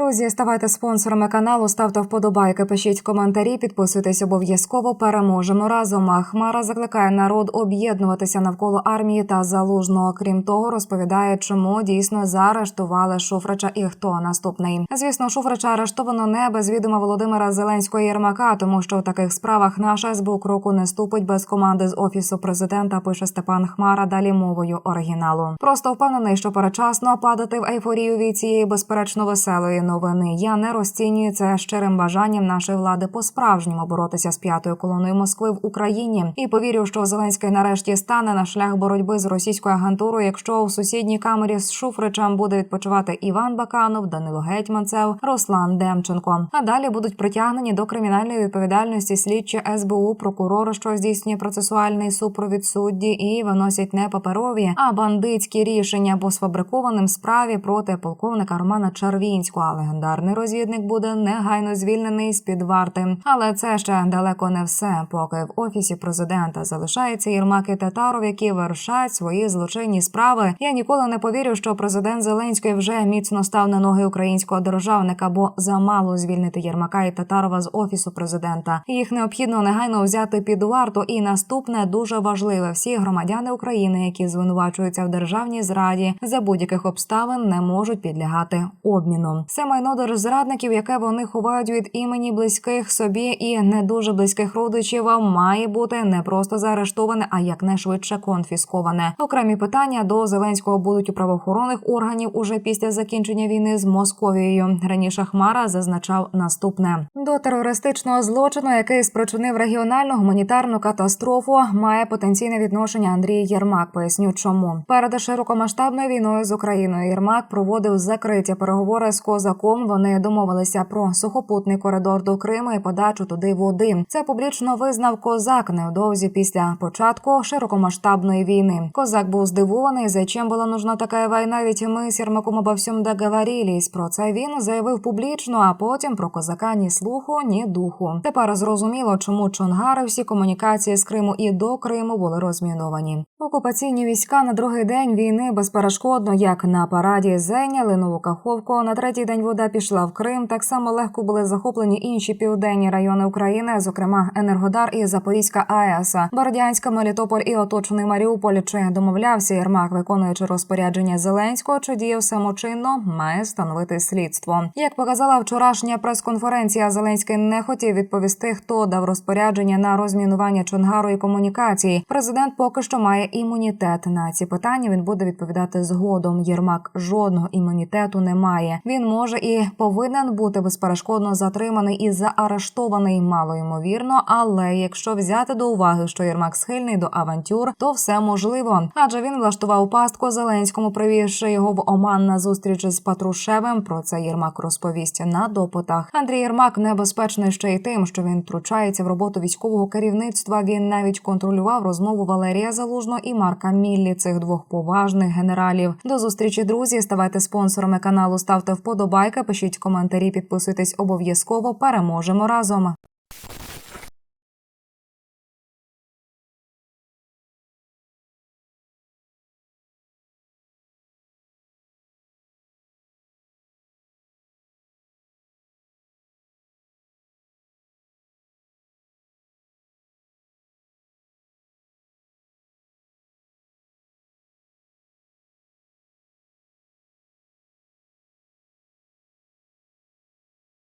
Друзі, ставайте спонсорами каналу, ставте вподобайки, пишіть коментарі, підписуйтесь обов'язково. Переможемо разом. А Хмара закликає народ об'єднуватися навколо армії та залужного. Крім того, розповідає, чому дійсно заарештували Шуфрича і хто наступний. Звісно, Шуфрича арештовано не без відома Володимира Зеленського Єрмака, тому що в таких справах наша СБУ кроку не ступить без команди з офісу президента. Пише Степан Хмара. Далі мовою оригіналу. Просто впевнений, що перечасно падати в ейфорію від цієї безперечно веселої новини. Я не розцінюю це щирим бажанням нашої влади по-справжньому боротися з п'ятою колоною Москви в Україні. І повірю, що Зеленський нарешті стане на шлях боротьби з російською агентурою, якщо у сусідній камері з Шуфричем буде відпочивати Іван Баканов, Данило Гетьманцев, Руслан Демченко. А далі будуть притягнені до кримінальної відповідальності слідчі СБУ, прокурори, що здійснює процесуальний супровід судді, і виносять не паперові, а бандитські рішення по сфабрикованим справі проти полковника Романа Червінського. Легендарний розвідник буде негайно звільнений з під варти. Але це ще далеко не все. Поки в офісі президента залишається Єрмак і Татаров, які вершать свої злочинні справи. Я ніколи не повірю, що президент Зеленський вже міцно став на ноги українського державника, бо замало звільнити Єрмака і Татарова з офісу президента. Їх необхідно негайно взяти під варту. І наступне дуже важливе: всі громадяни України, які звинувачуються в державній зраді, за будь-яких обставин не можуть підлягати обміну. Це майно держзрадників, яке вони ховають від імені близьких собі і не дуже близьких родичів, має бути не просто заарештоване, а якнайшвидше конфісковане. Окремі питання до Зеленського будуть у правоохоронних органів уже після закінчення війни з Московією. Раніше Хмара зазначав наступне до терористичного злочину, який спричинив регіональну гуманітарну катастрофу, має потенційне відношення Андрій Єрмак. Поясню, чому перед широкомасштабною війною з Україною Єрмак проводив закриті переговори з козаком. Вони домовилися про сухопутний коридор до Криму і подачу туди води. Це публічно визнав козак невдовзі після початку широкомасштабної війни. Козак був здивований, зачем була нужна така війна, ведь ми з Єрмаком обо всьому договорились. Про це він заявив публічно, а потім про козака ні слуху, ні духу. Тепер зрозуміло, чому Чонгари всі комунікації з Криму і до Криму були розміновані. Окупаційні війська на другий день війни безперешкодно, як на параді, зайняли нову каховку. На третій день вода пішла в Крим. Так само легко були захоплені інші південні райони України, зокрема Енергодар і Запорізька АЕС, Бородянська, Мелітополь і оточений Маріуполь. Чи домовлявся Єрмак, виконуючи розпорядження Зеленського, чи діяв самочинно, має становити слідство. Як показала вчорашня прес-конференція, Зеленський не хотів відповісти, хто дав розпорядження на розмінування Чонгару і комунікації. Президент поки що має імунітет на ці питання. Він буде відповідати згодом. Єрмак жодного імунітету не має. Він може і повинен бути безперешкодно затриманий і заарештований. Мало ймовірно, але якщо взяти до уваги, що Єрмак схильний до авантюр, то все можливо. Адже він влаштував пастку Зеленському, привівши його в Оман на зустріч з Патрушевим. Про це Єрмак розповість на допитах. Андрій Єрмак небезпечний ще й тим, що він втручається в роботу військового керівництва. Він навіть контролював розмову Валерія Залужного і Марка Міллі, цих двох поважних генералів. До зустрічі, друзі. Ставайте спонсорами каналу, ставте вподобайки, пишіть коментарі, підписуйтесь обов'язково. Переможемо разом.